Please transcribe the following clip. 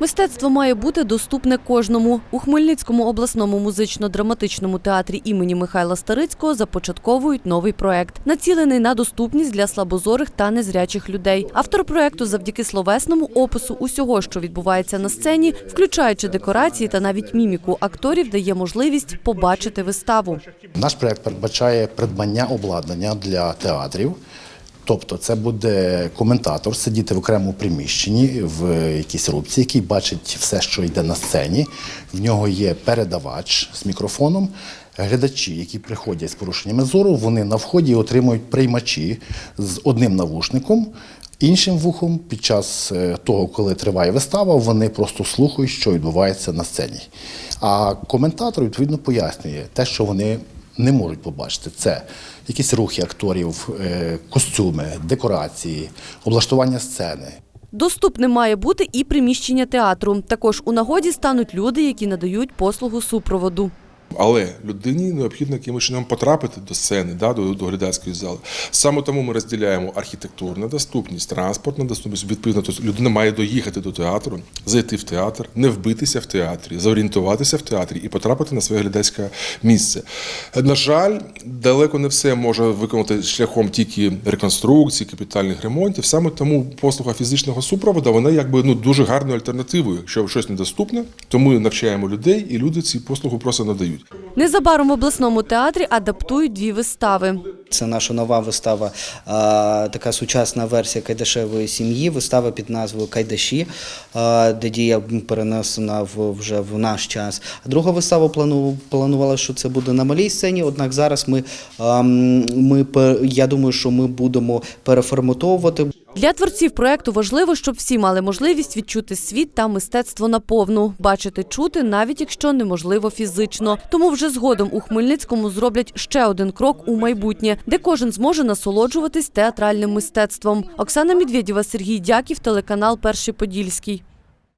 Мистецтво має бути доступне кожному. У Хмельницькому обласному музично-драматичному театрі імені Михайла Старицького започатковують новий проект, націлений на доступність для слабозорих та незрячих людей. Автор проекту завдяки словесному опису усього, що відбувається на сцені, включаючи декорації та навіть міміку акторів, дає можливість побачити виставу. Наш проект передбачає придбання обладнання для театрів. Тобто це буде коментатор сидіти в окремому приміщенні в якійсь рубці, який бачить все, що йде на сцені. В нього є передавач з мікрофоном. Глядачі, які приходять з порушеннями зору, вони на вході отримують приймачі з одним навушником. Іншим вухом під час е, того, коли триває вистава, вони просто слухають, що відбувається на сцені. А коментатор відповідно пояснює те, що вони не можуть побачити. Це якісь рухи акторів, е, костюми, декорації, облаштування сцени. Доступним має бути і приміщення театру. Також у нагоді стануть люди, які надають послугу супроводу. Але людині необхідно якимось чином потрапити до сцени, да, до, до глядацької зали. Саме тому ми розділяємо архітектурну доступність, транспортну доступність. Відповідно, тобто людина має доїхати до театру, зайти в театр, не вбитися в театрі, зорієнтуватися в театрі і потрапити на своє глядацьке місце. На жаль, далеко не все може виконати шляхом тільки реконструкції, капітальних ремонтів. Саме тому послуга фізичного супроводу вона якби ну дуже гарною альтернативою. Якщо щось недоступне, то ми навчаємо людей, і люди ці послугу просто надають. Незабаром в обласному театрі адаптують дві вистави. Це наша нова вистава, така сучасна версія Кайдашевої сім'ї. Вистава під назвою Кайдаші, де дія перенесена вже в наш час. Друга вистава плану планувала, що це буде на малій сцені. Однак зараз ми, ми я думаю, що ми будемо переформатовувати. Для творців проекту важливо, щоб всі мали можливість відчути світ та мистецтво наповну, бачити, чути, навіть якщо неможливо фізично. Тому вже згодом у Хмельницькому зроблять ще один крок у майбутнє, де кожен зможе насолоджуватись театральним мистецтвом. Оксана Медведєва, Сергій Дяків, телеканал Перший Подільський.